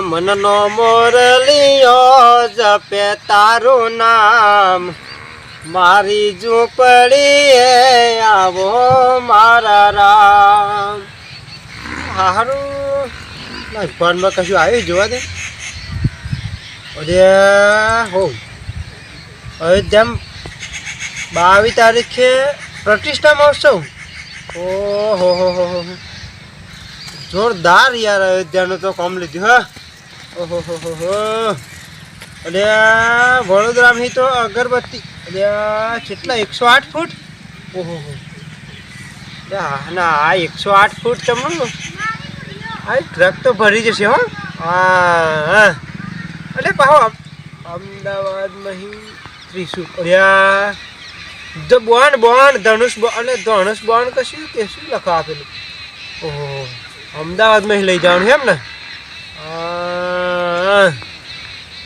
મનનો મોરલિયો જપે તારું નામ. મારી ઝૂંપડીએ આવો મારા રામ. સારું ફોનમાં કશું આવ્યું જોવા દે. અરે, હો. અયોધ્યામ બાવીસ તારીખે પ્રતિષ્ઠા મહોત્સવ. ઓહો હો હો હો. જોરદાર યાર અયોધ્યાનું તો કામ લીધું, હા. ઓહો હો હો હો અરે વડોદરાની તો અગરબત્તી. એટલે કેટલા, એકસો આઠ ફૂટ? ઓહો હો ના, આ એકસો આઠ ફૂટ તમને આ ટ્રક તો ભરી જશે, હો. હા અરે પાહો અમદાવાદમાં અહીં ત્રીસું અરે ધ બોન બોન, ધનુષ બોન, અને ધનુષ બોન કશું કે શું લખવા આપેલું. ઓહો. અમદાવાદમાં લઈ જવાનું એમ ને?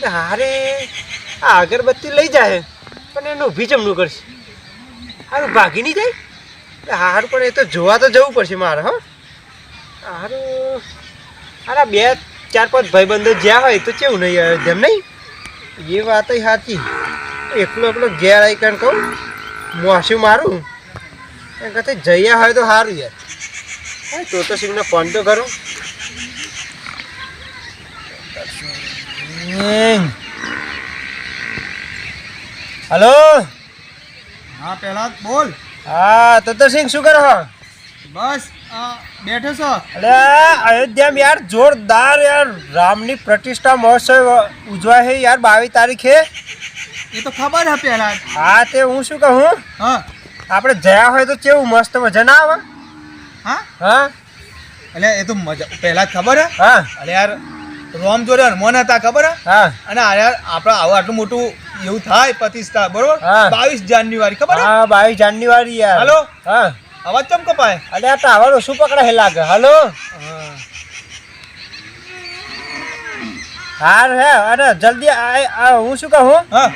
હારે આ અગરબત્તી લઈ જાય પણ એનું ઊભી જમણું કરશે. હારું ભાગી નહીં જાય? હારું, પણ એ તો જોવા તો જવું પડશે મારે, હા. હારું. અરે બે, ચાર, પાંચ ભાઈબંધો જ્યાં હોય તો કેવું નહીં આવે જેમ નહીં? એ વાત સાચી. એકલો એકલો ઘેર આવી કારણ કહું મોસું મારું. એ કથે જઈએ હોય તો સારું યાર. તો તો સિંહને ફોન તો કરું. હલો? હા પેલા બોલ. હા તો તો શું કરો છો? બસ બેઠો છો? અરે અયોધ્યામાં યાર જોરદાર યાર રામની પ્રતિષ્ઠા મહોત્સવ ઉજવાય છે યાર બાવીસ તારીખે. એ તો ખબર હે પેલા હા તે હું શું કહું? હા. આપણે જયા હોય તો કેવું મસ્ત મજા ના આવે? હા? હા? એટલે એ તો મજા પહેલા ખબર હે? હા. અરે યાર રોમ જોડે હનુમાન હતા ખબર હે? હા. અને યાર આપણે આવું આટલું મોટું એવું થાય પ્રતિષ્ઠા બરોબર. બાવીસ જાન્યુઆરી ખબર હા? બાવીસ જાન્યુઆરી યાર. હલો? હા. અવાજ ચમ કપાય? અરે આ ટાવર શું પકડે લાગે? હલો? હાર હે? અરે જલ્દી આ હું શું કહું? હા.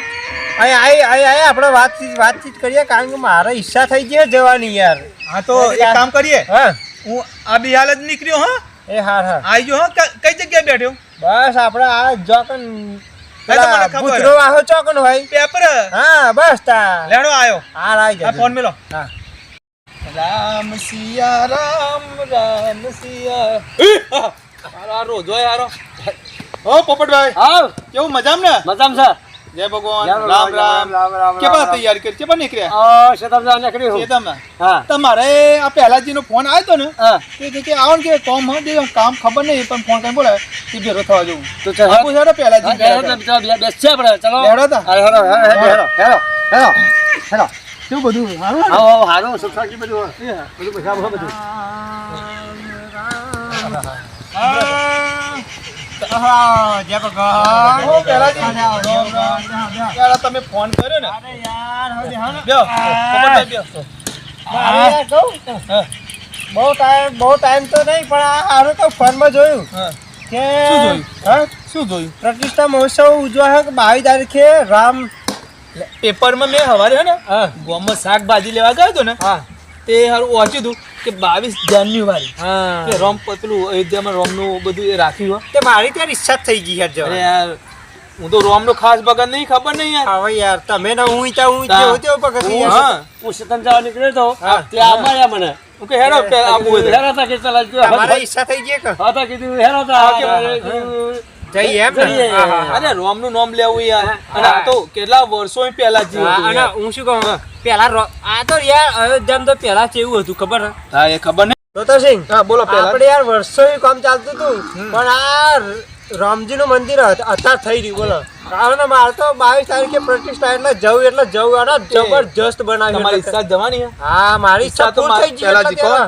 આપણે વાતચીત વાતચીત કરીએ કારણ કે મારે ઈચ્છા થઈ ગઈ જવાની યાર. હા તો એક કામ કરીએ. હા. હું આ બિહાલ જ નીકળ્યો હા? એ હાર હા આવી ગયો હા કઈ જગ્યાએ બેઠ્યો? બસ આપણે આ જોકન આહો ચોકન હોય. પેપર હા બસ તા. લેણો આવ્યો હાર આવી આ ફોન મેલો. હા. રામ સિયા રામ રામ સિયા. રોજો યારો ઓ પોપટભાઈ. હા કેવું મજામ ને? મજામ છે જય ભગવાન. રામ રામ. કેવા તૈયાર કરી? કેવા નીકળ્યા? શતમ જા નીકળી હું? હા. તમારે આ પહેલાજી નો ફોન આવ્યો તો ને? હા. તે કે આવો ને કે કોમ હા કામ ખબર નહીં પણ ફોન કરી બોલે કે ભેરો થવા જવું. તો ચાલ. આપું છે ને પહેલાજી બેસશે આપણે ચલો. લેવડો તા. અરે hello hello hello hello hello hello કેવું બધું? આવો આવો હારું સુખાજી બધું બધું પૈસા બધું. હા જય ભગવાન ઓ, પહેલાજી. યાર, તમે ફોન કર્યો ને અરે યાર હા બેહો, હા, ટાઈમ બહુ ટાઈમ તો નહીં પણ આ હારું તો ફોનમાં જોયું કે શું જોયું? હા શું જોયું પ્રતિષ્ઠા મહોત્સવ ઉજવા કે બાવીસ તારીખે રામ પેપરમાં મેં સવારે હે ને હા ગામમાં શાકભાજી લેવા ગયો હતો ને હા તે હારું વાંચ્યું હતું કે બાવીસ જાન્યુઆરી. હા. રોમ પેલું અયોધ્યામાં રોમનું બધું એ રાખ્યું હોય. તે મારી ત્યારે ઈચ્છા થઈ ગઈ યાર જવા. યાર હું તો રોમનો ખાસ ભગત નહીં ખબર નહીં યાર. હવે યાર તમે ના હું ત્યાં હું હા. જેવો તેવો પગથિયે હા. હું સતન જવા નીકળ્યો તો હા. ત્યાં મળ્યા મને. ઓકે હેરો કે આપવું હેરો તા કે ચલા જો મારા ઈચ્છા થઈ ગઈ કે? હતા કીધું હેરો તા કે- જઈએ એમ ને? જઈએ. હા, હા, હા. અરે રોમનું નામ લેવું યાર. અને આ તો કેટલા વર્ષો પહેલા જ અને હું શું કહું? પેલા આ તો યાર અયોધ્યામાં તો પેલા કેવું હતું ખબર હા એ ખબર નહીં. તો તો હા બોલો પહેલા. આપણે યાર વર્ષો કામ ચાલતું હતું પણ આ રામજી નું મંદિર અત- અત્યારે થઈ રહ્યું બોલો. કારણ કે મારે તો બાવીસ તારીખે પ્રતિષ્ઠા એટલે જવું એટલે જવું. અને જબરજસ્ત બનાવી તમારી ઈચ્છા જવાની હા મારી ઈચ્છા તો થઈ ગઈ.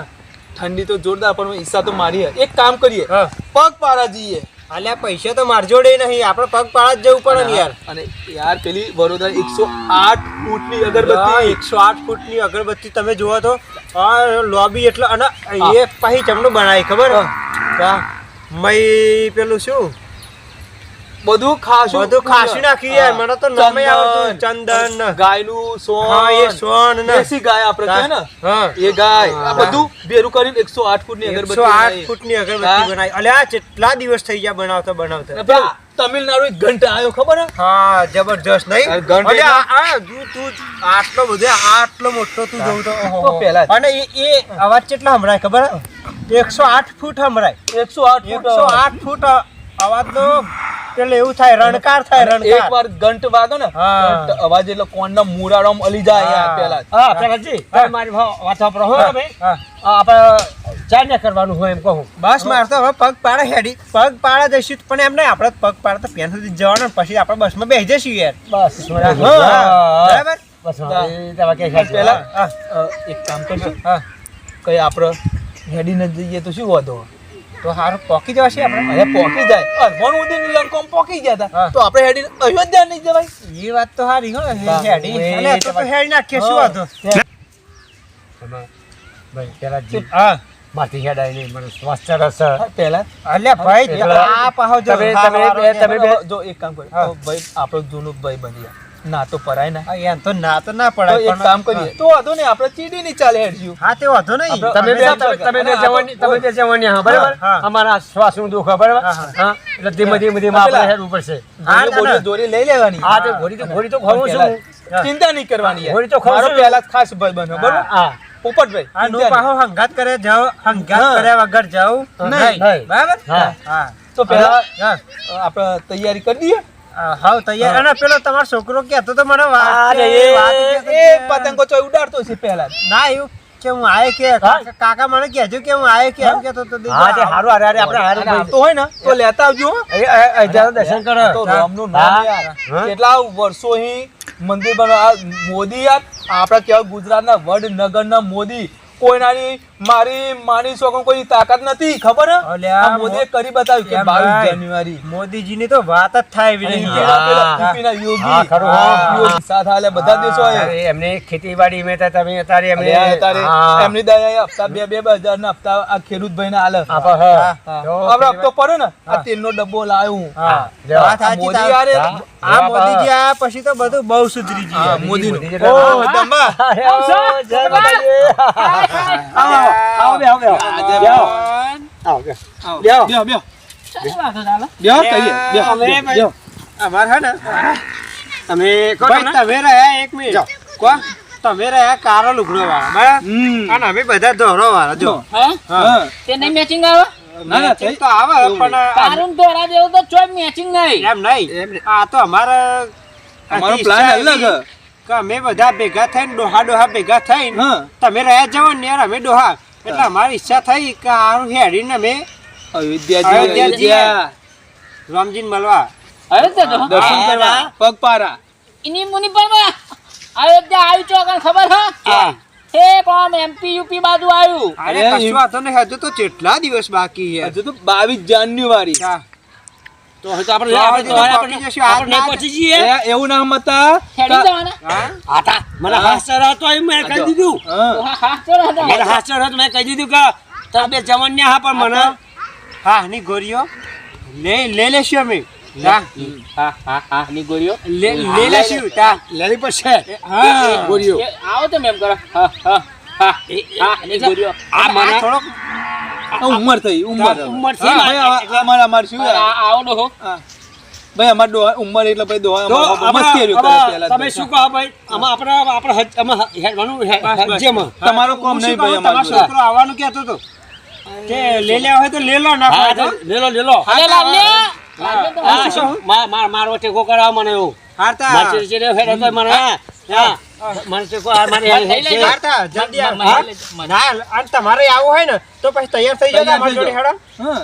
ઠંડી તો જોરદાર પણ ઈચ્છા તો મારી એક કામ કરીએ. પગ પારા જઈએ. અલ્યા પૈસા તો માર જોડે નહીં આપણે પગ પાળા જ જવું પડે ને યાર. અને યાર પેલી વડોદરા એકસો આઠ ફૂટની અગરબત્તી. એકસો આઠ ફૂટની અગરબત્તી તમે જુઓ તો. આ લોબી એટલે અને એ પછી ચમનું બનાવી ખબર? મય પેલું શું? બધું ખાશું. બધું ખાસી નાખી યાર મને તો નામે આવતું ચંદન, ગાયનું સોન. હા એ સોન ને. એસી ગાય આપણે કહે ને. હા. એ ગાય. આ બધું ભેરું કરીને 108 ફૂટની અગરબત્તી 108 ફૂટની અગરબત્તી બનાવી. અલ્યા કેટલા દિવસ થઈ ગયા બનાવતા બનાવતા? તમિલનાડુ એક ઘંટા આવ્યો ખબર હે? હા જબરજસ્ત નહીં? આ આ- તું તું આટલો બધો આટલો મોટો તું જોઉં તો ઓહો. પહેલા અને એ એ અવાજ કેટલા સંભળાય ખબર એકસો આઠ ફૂટ સંભળાય. 108 ફૂટ. એકસો આઠ ફૂટ અવાજ તો પેલે એવું થાય રણકાર થાય એક રણકાર. વાર ઘંટ વાગો ને અવાજ એટલે કોણના મૂરાડામાં અલી જાય યાર હા. હા પેલાજી મારી વાત પર હો તમે આપણે ચાર કરવાનું હોય એમ કહું. બસ મારતો હવે પગ પાડે હેડી. પગ પાડે જઈશું પણ એમ નહીં આપણે પગ પાડે તો પેન સુધી જવાનું પછી આપણે બસમાં બેસી જઈશું યાર. બસ. બરાબર? બસ. અ, એક કામ કરશું. હા. કઈ આપણે હેડીને જઈએ તો શું વાંધો? તો હારું પોકી જવાશે આપણે? અહીંયા પોકી જાય. અરમાન ઉદીન લંકોમ પોકી ગયા હતા. તો આપણે હેડી અયોધ્યા નહીં જવાય? એ વાત તો હારી હો. હેડી અને તો તો હેડી નાખીએ શું વાંધો? તમે ભાઈ પેલાજી હા. માથી હેડાય નહીં મને શ્વાસ રસ પેલા અલ્યા ભાઈ આ પાહો જો તમે- તમે જો એક કામ કરો. ભાઈ આપણો જૂનો ભાઈ બની ના તો પરાય ના. એમ તો ના તો ના પડાય એક કામ કરીએ. તો વાંધો નહીં આપણે ચીડી ની ચાલે હેડ્યું. હા તે વાંધો નહીં. તમે બે તમે- બે જવાની તમે બે જવાની હા બરાબર? અમારા શ્વાસનું દુખ બરાબર? હા, એટલે ધીમે ધીમે ધીમે આપણે હેડવું પડશે. ના. જોડે લઈ લેવાની. હા તે ઘોડી તો ઘોડી તો ખાવું છું. ચિંતા નહીં કરવાની. ઘોડી તો ખાવું. પહેલા ખાસ ભાઈ બન્યો બરોબર? હા. પોપટભાઈ આ નો પાહો હંગાત કરે જાવ હંગાત કર્યા વગર જાવ નહીં. બરાબર? હા. હા. તો પહેલા આપણે તૈયારી કરી દઈએ. હાવ તૈયાર. અને પેલો તમારો છોકરો કહેતો તો મને વાત એ પતંગો ચોય ઉડાડતો છે પહેલા. ના એવું કે હું આયે કે કાકા મને કહેજો કે હું આયે કે એમ કહેતો તો હા તે. હારું હારે હારે આપણે હારું આવતો હોય ને તો લેતા આવજો હો. એ- એ- એ દર્શન કરો. તો રામનું નામ યાર. કેટલા વર્ષો હી મંદિર બનો મોદી યાર આપણા કેવા ગુજરાતના વડનગરના મોદી કોઈનાની મારી માની સોગમ કોઈ તાકાત નથી ખબર? મોદીએ કરી બતાવ્યું કે બાવીસ 22 ભાઈ. જાન્યુઆરી મોદીજીની તો વાત જ થાય યોગી સાથે હાલે બધા દેશો એમની ખેતીવાડી મેં તમે અત્યારે એમને. એમની દયા હપ્તા બે બે હજાર ના હપ્તા આ ખેડૂત ભાઈ ના હાલે આપો, હા. હા. જો હવે હપ્તો પડે ને આ તેલ નો ડબ્બો લાવ્યો મોદી. આ મોદીજી ગયા પછી તો બધું બહુ સુધરી ગયું. મોદી ઓ દંબા. આવો, કહીએ. અમાર હે ને? તમે રહ્યા એક મિનિટ. કો? તમે રહ્યા કારો લુગડો વાળા. અને અમે બધા ધોરો વાળા જો. હા? હા. તે નહીં મેચિંગ આવે? ના, ના, તો આવે પણ તારું દોરા જેવું તો ચોય મેચિંગ નહીં. એમ નહીં. આ તો અમારે અમારો પ્લાન અલગ કે અમે બધા ભેગા થઈને ડોહા ડોહા ભેગા થઈને તમે રહ્યા જાઓ ને યાર અમે ડોહા. એટલે અમારી ઈચ્છા થઈ કે આનું હેડીને અમે અયોધ્યા. રામજી. મળવા. હવે દર્શન કરવા. પગપારા ઇની મુનિ પરવા અયોધ્યા આવી છો ખબર હા? હે. કોમ એમપી યુપી બાજુ આવ્યું. અરે અરે, કશું વાતો નહીં હજુ તો કેટલા દિવસ બાકી છે. હજુ તો બાવીસ જાન્યુઆરી. હા. તો હવે તો આપણે આપણે પહોંચી ના જઈએ. એવું ના મતા ખેડી જવાના. આટા મને હાસ્ટર હતો તો મેં કહી દીધું. હા. તો હા હા ચલો હતા. મને મેં કહી દીધું કે તમે બે જવાન્યા હા પણ મને હા ની ગોરીઓ. લે લે લેશું અમે. હા હા હા હા ની ગોરીઓ. લે લે લેશું. તા લેવી પડશે. હા. ગોરીઓ. આવો તો મેમ કરો. હા હા હા. હા ની ગોરીઓ. આ મને થોડોક ઉંમર થઈ ઉંમર. ઉંમર છે અમારે અમારે શું આવો ડોહો હા. ભાઈ અમાર ડોહા ઉંમર એટલે ભાઈ ડોહા અમારે મસ્તી રહ્યો તમે શું કહો ભાઈ? આમાં આપણે આપણે હેડવાનું હજ્જેમાં. તમારો કોમ નહીં ભાઈ તમારો છોકરો આવવાનું કહેતો હતો. કે લે લેવા હોય તો લે લો ના લે લો લે લો. મારો ટેકો કરાવો મને એવું. હારતા માર ચીડચીડે હેડે તો મને હા. મને ટેકો આ મારે લઈ લઈ હારતા જલ્દી? ના અને તમારે આવું હોય ને તો પછી તૈયાર થઈ જજો મારી જોડે. હેડો હા.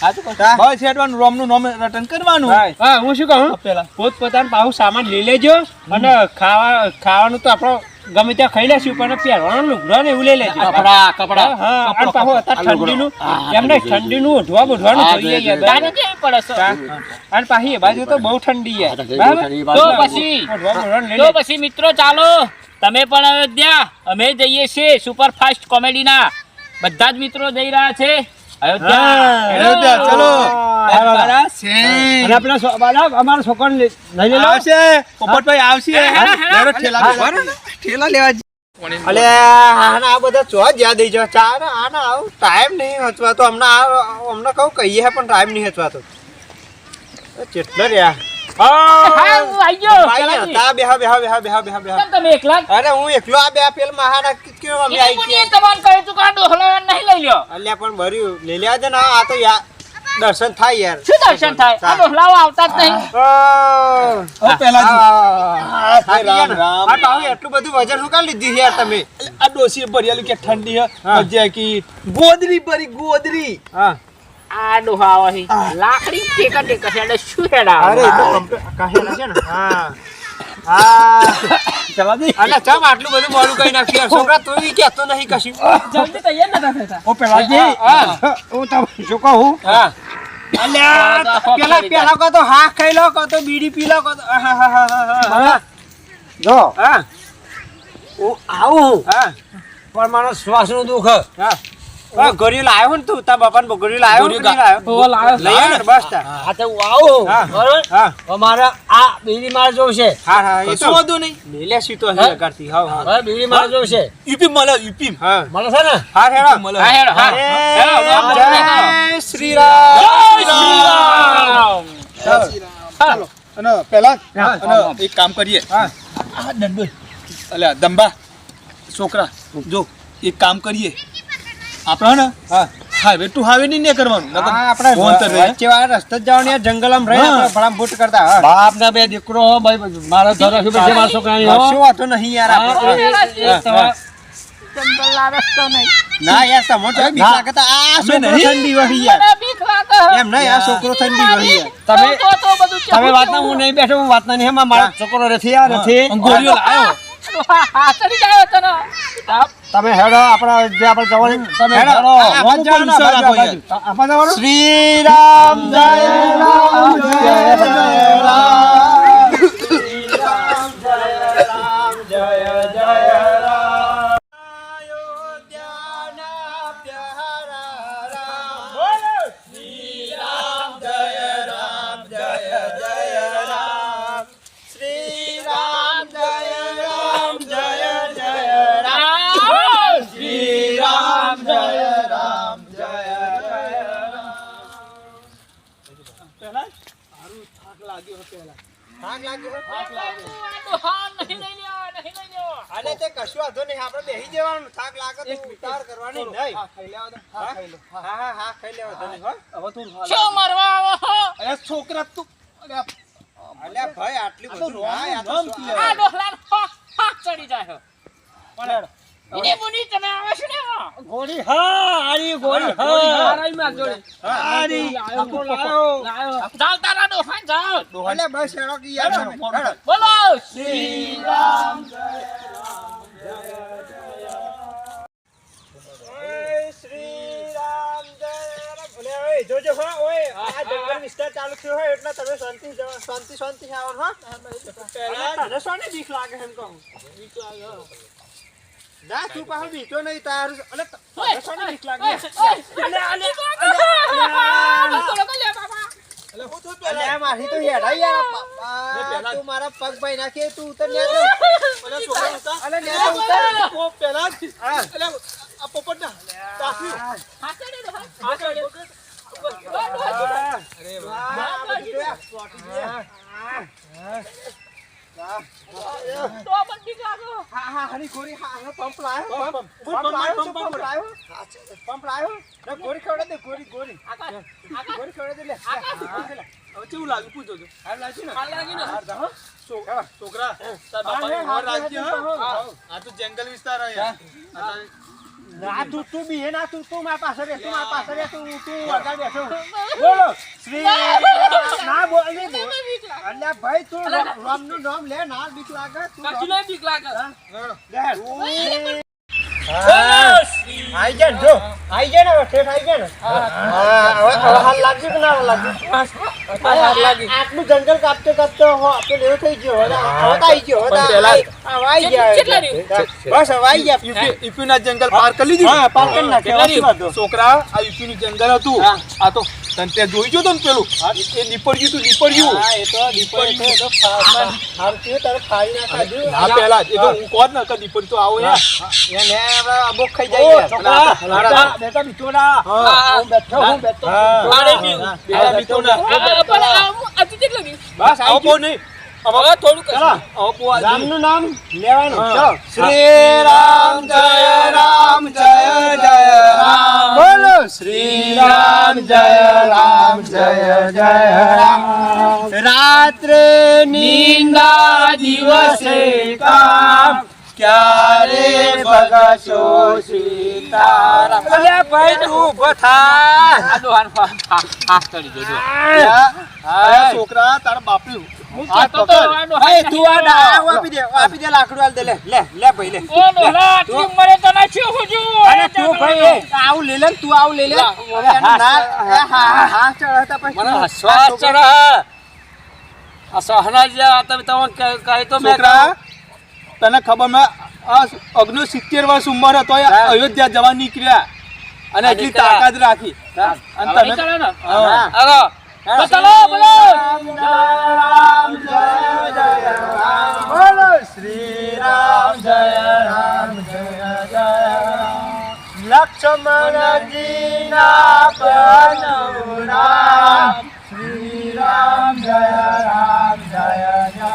હા, તો તો પોત પોતાનું પાછું સામાન લઈ લેજો અને ખાવા ખાવાનું તો આપણો ગમે ત્યાં ખાઈ લેશું પણ પહેરવાનું લુગડો ને એવું લઈ લેજો. કપડા કપડા. હા, હા, અને પાછું અત્યારે ઠંડીનું એમને ઠંડીનું ઓઢવા બોઢવાનું જોઈએ. અને પાછી એ બાજુ તો બહુ ઠંડી છે. તો. પછી તો પછી મિત્રો ચાલો તમે પણ અયોધ્યા અમે જઈએ છીએ સુપરફાસ્ટ કોમેડીના. બધા જ મિત્રો જઈ રહ્યા છે. અયોધ્યા ચલો. અમારા લઈ લેલો. આવશે. પોપટભાઈ આવશે. ઠેલા લેવા. અલે આના આ બધા ચો જ યાદ આવી જાય ચા આના આવું ટાઈમ નહીં હચવાતો. હમણાં હમણાં કહું કહીએ હે પણ ટાઈમ નહીં હચવાતો. ચેટલો રહ્યા. હા હું આવી ગયો. ભાઈ પેલાથી. હતા બેહા બેહા બેહા બેહા બેહા બેહા કેમ તમે એકલા? જ? અરે હું એકલો આ બે પેલ મહાના કેવો અમે એ આવી મુનિએ ગયા? તમને કહ્યું તું કે આ ડોહલાવાન નહીં લઈ લ્યો. અલ્યા પણ ભર્યું લઈ લેવા દે ને આ તો યાર દર્શન થાય યાર. શું દર્શન થાય? આ ડોહલાઓ આવતા જ નહીં? રામ, એટલું બધું વજન શું લીધું યાર તમે? આ ડોસી ભરેલું કે ઠંડી હે. મજા કી ગોદરી ભરી ગોદરી. હા. આ ડોહા આવે છે. લાકડી ટેકા ટેકા છે શું હેડા અરે તો કાહેલા છે ને? હા. હા. ચલા દે. અને ચમ આટલું બધું મોડું કઈ નાખ્યું છોકરા તું ઈ કહેતો નહીં કશું. જલ્દી તૈયાર નતા થતા ઓ પેલાજી હા હું. તમને શું કહું હા? અલ્યા પેલા પેલા કો તો હા ખાઈ લો કો તો બીડી પી લો કો તો હા હા હા હા. હા. જો. હા. હું આવું. હા. પણ મારો શ્વાસનું દુઃખ. હા. હા ગોરી લાવ્યો ને તું? તાર બાપા ને લાવ્યો ગોરી કે નહીં લાવ્યો ઓ લાવ્યો. લઈ આવ ને બસ હા તો આવો. બરોબર? હા. અમારે આ બીડી માર છે. હા હા એ તો. વધુ નહીં. મેલે સી તો હે કરતી હા હા. બીડી માર છે. યુપી મળે યુપી હા. મળે છે ને? હા હેડો. મળે. હા હેડો હા. હેડો, શ્રી રામ જય શ્રી રામ જય શ્રી રામ. ચાલો અને પહેલા અને એક કામ કરીએ. હા. આ દંડો. અલ્યા દંબા છોકરા જો એક કામ કરીએ. આપણે ને? હા. હાઈવે ટુ હાઈવે નહીં ને કરવાનું. આપણે ફોન તો રહે. વચ્ચે વાળા રસ્તે જ જવાનું યાર જંગલમાં રહી હા. આપણે ભડામ કરતા બાપ ના બે દીકરો ભાઈ મારા ઘર રાખી બેસે મારા છોકરાની હો. કશું નહીં યાર હા, આપણે. એ- એ- એ હા, તમારા- જંગલના રસ્તો નહીં. ના યાર તમને તો બીક લાગે તો આ છોકરો ઠંડી વહી યાર. એમ નહીં આ છોકરો ઠંડી વહી તમે તમે વાત ના હું નહીં બેઠો હું વાતના નહીં હે, મારો છોકરો નથી આ નથી. ગોળીઓ લાયો. તમે હેડો આપણા જે આપણે જવાનું તમે હેડો. આપણા જવાનું? શ્રી રામ જય રામ જય જય રામ. લાગ્યો થાક લાગ્યો આ ડોહા નહીં લઈ લ્યો, નહીં લઈ લ્યો. અને તે કશું વાંધો નહીં આપણે બેસી જવાનું. થાક લાગે તો ઉતાર કરવાની નહીં. હા હા હા? હા. ખાઈ લેવા મરવા આવો અરે છોકરા તું. અરે ભાઈ આટલી બધું આ ચડી જાય પણ એની મુની તમે આવે છો ને ગોળી હા આરી ગોળી હા આરી આખો લાયો જાઓ તારા ડોહા જાઓ. અલ્યા બસ હેડો કે યાર તમે. હેડો. બોલો. ઓય શ્રી રામ જય. રામ. ઓય જોજો હો ઓય આ જંગલ વિસ્તાર ચાલુ થયો હોય એટલે તમે શાંતિ શાંતિ શાંતિ આવો હા? તને શાને બીક લાગે એમ કહું. ના તું પાછો બીતો નહીં તાર અલે શાની બીક લાગે? અલ્યા મારી તો હેડા યાર બાપા. તું મારા પગ ભાઈ નાખે તું ઉતર છોકરા ઉતાર. અલે ન્યા ઉતર. ઓ પેલા જ. આ પોપટ ના તાસ્યું. હા. અરે વાહ. હા, આ બધું જોયા? સ્પોટી જોયા? હા. હા. હા, હા, હરી ગોરી, હા, હા, પંપ લાયો, પંપ. પંપ, પંપ લાયો, પંપ, પંપ પંપ. લાયો. પંપ લાયો. ને ગોળી ખવડાવ દે, ગોળી, ગોળી. ગોળી ખવડાવ દે, લે. હવે કેવું લાગ્યું પૂછજો તો. લાગ્યું ને? હાર. છોકરા તાર હા, ઘર રાખજે, હા, આ તો જંગલ વિસ્તાર આ તું તું બી હે ના તું તું મારા પાસે રે તું મારા પાસે રે તું તું આગળ બેઠો બોલો શ્રી બોલ અલ્યા ભાઈ તું રામનું નામ લે ના બીક લાગે તું રામ- બેસ. આઈ જાય જો. આઈ જાય ને હવે ઠેઠ આઈ જાય ને. હવે હવે હાલ લાગ્યું કે ના લાગ્યું આટલું જંગલ કાપતો કાપતો હો પેલું એવું થઈ ગયો. હવે આ- હવે તો આઈ ગયો હવે ગયા બસ હવે ગયા. યુપી જંગલ પાર કરી લીધું? હા પાર કરી નાખ્યા? છોકરા આ યુપીનું જંગલ હતું. આ તો તને તે જોઈ જો તો ને પેલું? એ નીપડ્યું તું નીપડ્યું હા એ તો એ તો ફા- ફા- હારથી તારે ના નાખાધું. ના પેલા એ તો હું કોણ ન કદી પણ તો આવો યાર એ ને અબોક ખાઈ જાય છોકરા, બેટા, બેટા ના. હું બેઠો, હું બેઠો. આડે બી પેલા બી તો ના. બસ આવો નહીં. હવે થોડુંક રામનું નામ લેવાનું. ચલો. શ્રી રામ જય રામ જય જય રામ. બોલો. શ્રી રામ જય રામ જય જય રામ. રાત્રે નિંદા દિવસે કામ ક્યારે ભગશો સીતારામ? અલ્યા ભાઈ તું ઊભો થા. આ છોકરા તારા બાપી આ પકડ ભાઈ તું આ ડા- આપી દે આપી દે લાકડું આલ દે લે ભાઈ તું તું આવું ના- હા હા હા ચડાવતા પછી મને હસવા ચડે. આ સહના જે તમે તમે કહે- તો મેં છોકરા તને ખબર મેં આ અગ્નો સિત્તેર વર્ષ ઉંમર હતો એ અયોધ્યા જવા નીકળ્યા. અને એટલી. તાકાત રાખી. અને તમે હા. ચલો બોલો. રામ જય જય બોલો શ્રી રામ જય રામ. જય જય રામ લક્ષ્મણજી ના પનુ રામ.